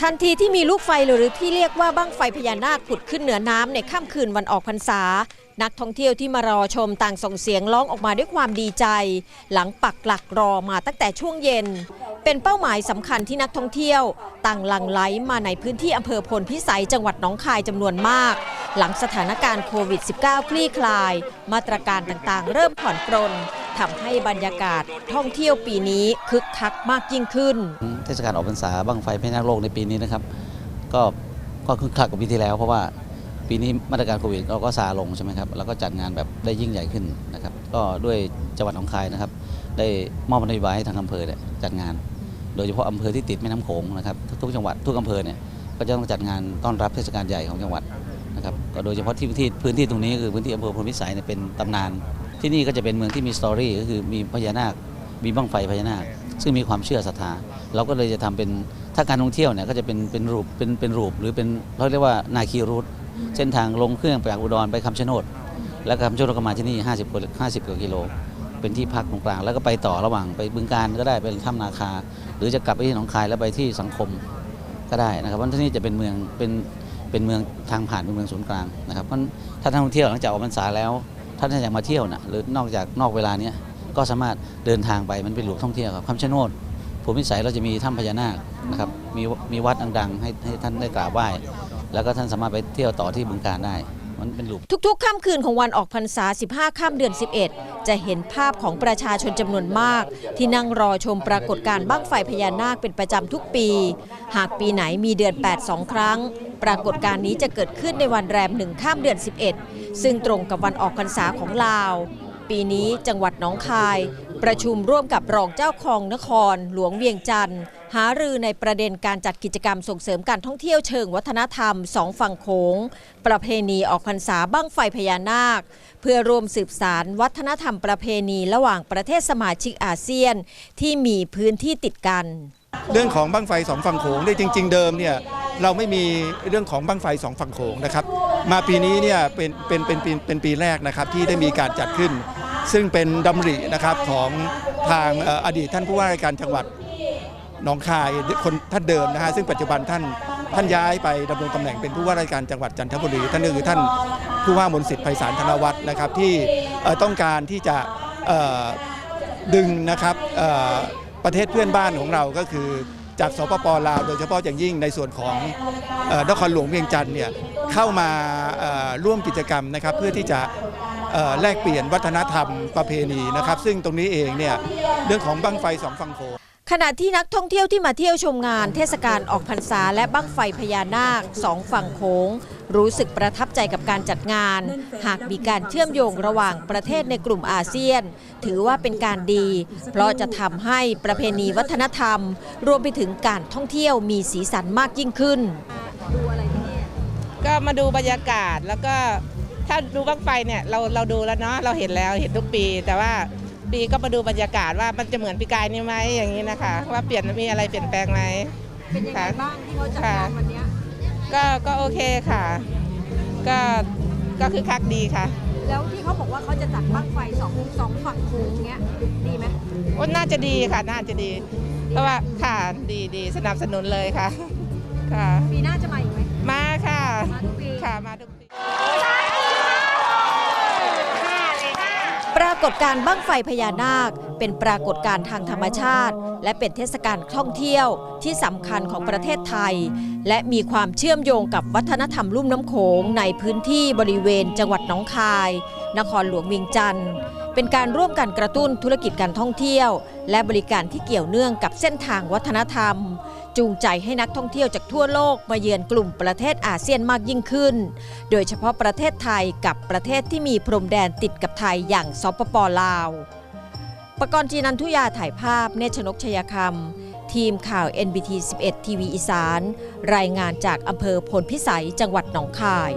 ทันทีที่มีลูกไฟหรือที่เรียกว่าบั้งไฟพญานาคผุดขึ้นเหนือน้ำในค่ำคืนวันออกพรรษา นักท่องเที่ยวที่มารอชมต่างส่งเสียงร้องออกมาด้วยความดีใจ หลังปักหลักรอมาตั้งแต่ช่วงเย็น เป็นเป้าหมายสำคัญที่นักท่องเที่ยว ต่างหลั่งไหลมาในพื้นที่อำเภอพลพิสัยจังหวัดหนองคายจำนวนมาก หลังสถานการณ์โควิด -19 คลี่คลาย มาตรการต่างๆ เริ่มผ่อนปรนทำให้บรรยากาศท่องเที่ยวปีนี้คึกคักมากยิ่งขึ้น เทศกาลออกพรรษาบั้งไฟพญานาคโลกในปีนี้นะครับ ก็ก็คึกคักกว่าปีที่แล้ว เพราะว่าปีนี้มาตรการโควิดเราก็ซาลงใช่ไหมครับแล้วก็จัดงานแบบได้ยิ่งใหญ่ขึ้นนะครับ ก็ด้วยจังหวัดหนองคายนะครับ ได้มอบนโยบายให้ทางอำเภอเนี่ยจัดงาน โดยเฉพาะอำเภอที่ติดแม่น้ำโขงนะครับทุกจังหวัดทุกอำเภอเนี่ยก็จะต้องจัดงานต้อนรับเทศกาลใหญ่ของจังหวัดนะครับก็โดยเฉพาะที่ที่พื้นที่ตรงนี้คือพื้นที่อำเภอพลพิสัยเนี่ยเป็นตำนาน ที่นี่ก็จะเป็นเมืองที่มีสตอรี่ก็คือมีพญานาค มีบั้งไฟพญานาคซึ่งมีความเชื่อศรัทธาเราก็เลยจะทำเป็นถ้าการท่องเที่ยวเนี่ยก็จะเป็นเป็นรูปเป็นเป็นรูปหรือเป็นเราเรียกว่านาคีรูทเส้นทางลงเครื่องไปจากอุดรไปคำชะโนดแล้วคำชะโนดก็มาที่นี่ 50กว่า50กว่ากิโล เป็นที่พักตรงกลาง แล้วก็ไปต่อระหว่างไปบึงการก็ได้ไปถ้ำนาคา หรือจะกลับไปที่หนองคายแล้วไปที่สังคมก็ได้นะครับเพราะที่นี่จะเป็นเมืองเป็นเป็นเมืองทางผ่านเป็นเมืองศูนย์กลางนะครับเพราะถ้าท่านท่องเที่ยวหลังจากออกพรรษาแล้วถ้าท่านอยากมาเที่ยวนะหรือนอกจากนอกเวลาเนี้ย ก็สามารถเดินทางไปมันเป็นหลวงท่องเที่ยวครับคำชะโนดภูมิสัยเราจะมีถ้ำพญานาคนะครับมีมีวัดดังๆให้ให้ท่านได้กราบไหว้แล้วก็ท่านสามารถไปเที่ยวต่อที่บึงการได้มันเป็นหลุมทุกๆ ค่ำคืนของวันออกพรรษา 15 ค่ำเดือน 11 จะเห็นภาพของประชาชนจำนวนมาก ที่นั่งรอชมปรากฏการณ์บ้างไฟพญานาคเป็นประจำทุกปี หากปีไหนมีเดือน 8 2 ครั้ง ปรากฏการณ์นี้จะเกิดขึ้นในวันแรมหนึ่งข้ามเดือน 11 ซึ่งตรงกับวันออกพรรษาของลาว ปีนี้จังหวัดหนองคาย ประชุมร่วมกับรองเจ้าครองนคร หลวงเวียงจันทร์ หารือในประเด็นการจัดกิจกรรมส่งเสริมการท่องเที่ยวเชิงวัฒนธรรมสองฝั่งโขงประเพณีออกพรรษาบ้างไฟพญานาค เพื่อรวมสืบสารวัฒนธรรมประเพณีระหว่างประเทศสมาชิกอาเซียน ที่มีพื้นที่ติดกัน เรื่องของบั้งไฟสองฝั่งโขงเนี่ยจริง ๆ เดิมเนี่ยเราไม่มีเรื่องของบั้งไฟสองฝั่งโขงนะครับมาปีนี้เนี่ยเป็นเป็นเป็นเป็นเป็นปีแรกนะครับที่ได้มีการจัดขึ้น ซึ่งเป็นดำรินะครับของทางอดีตท่านผู้ว่าราชการจังหวัดหนองคายคนท่านเดิมนะฮะซึ่งปัจจุบันท่านท่านย้ายไปดำรงตำแหน่งเป็นผู้ว่าราชการจังหวัดจันทบุรีท่านก็คือท่านผู้ว่ามนต์สิทธิ์ไพศาลธนวัฒน์นะครับที่ต้องการที่จะดึงนะครับประเทศเพื่อนบ้านของเราก็คือ จากสปปลาว โดยเฉพาะอย่างยิ่งในส่วนของนครหลวงเวียงจันทร์เนี่ยเข้ามาร่วมกิจกรรมนะครับเพื่อที่จะแลกเปลี่ยนวัฒนธรรมประเพณีนะครับ ซึ่งตรงนี้เองเนี่ยเรื่องของบั้งไฟสองฟังโข ขณะที่นักท่องเที่ยวที่มาเที่ยวชมงานเทศกาลออกพรรษาและบั้งไฟพญานาคสองฝั่งโขงรู้สึกประทับใจกับการจัดงาน หากมีการเชื่อมโยงระหว่างประเทศในกลุ่มอาเซียน ถือว่าเป็นการดี เพราะจะทำให้ประเพณีวัฒนธรรม รวมไปถึงการท่องเที่ยวมีสีสันมากยิ่งขึ้น ก็มาดูบรรยากาศแล้วก็ถ้าดูบั้งไฟเนี่ยเราเราดูแล้วเนาะเราเห็นแล้วเห็นทุกปีแต่ว่า ปีก็มาดูบรรยากาศว่ามันจะเหมือนปีกายนี้ไหมอย่างนี้นะคะ ว่าเปลี่ยนมีอะไรเปลี่ยนแปลงไหมเป็นยังไงบ้างที่เขาจัดงานวันนี้ก็ก็โอเคค่ะ ก็ก็คือคักดีค่ะ แล้วที่เขาบอกว่าเขาจะจัดบั้งไฟสองสองฝั่งโขงเนี้ยดีไหมโอ้น่าจะดีค่ะน่าจะดีเพราะว่าค่ะดีดีสนับสนุนเลยค่ะค่ะปีหน้าจะมาอีกไหมมาค่ะมาทุกปีค่ะมาทุกปี ปรากฏการณ์บั้งไฟพญานาค เป็นปรากฏการณ์ทางธรรมชาติ และเป็นเทศกาลท่องเที่ยวที่สำคัญของประเทศไทย และมีความเชื่อมโยงกับวัฒนธรรมลุ่มน้ำโขงในพื้นที่บริเวณจังหวัดหนองคาย นครหลวงเวียงจันทร์เป็นการร่วมกันกระตุ้นธุรกิจการท่องเที่ยว และบริการที่เกี่ยวเนื่องกับเส้นทางวัฒนธรรม จูงใจให้นักท่องเที่ยวจากทั่วโลกมาเยือนกลุ่มประเทศอาเซียนมากยิ่งขึ้น โดยเฉพาะประเทศไทยกับประเทศที่มีพรมแดนติดกับไทยอย่างสปปลาว ประกรณ์จีนันทุยาถ่ายภาพเนชนกชยคำทีมข่าว NBT 11 ทีวีอีสาน รายงานจากอำเภอพลพิสัยจังหวัดหนองคาย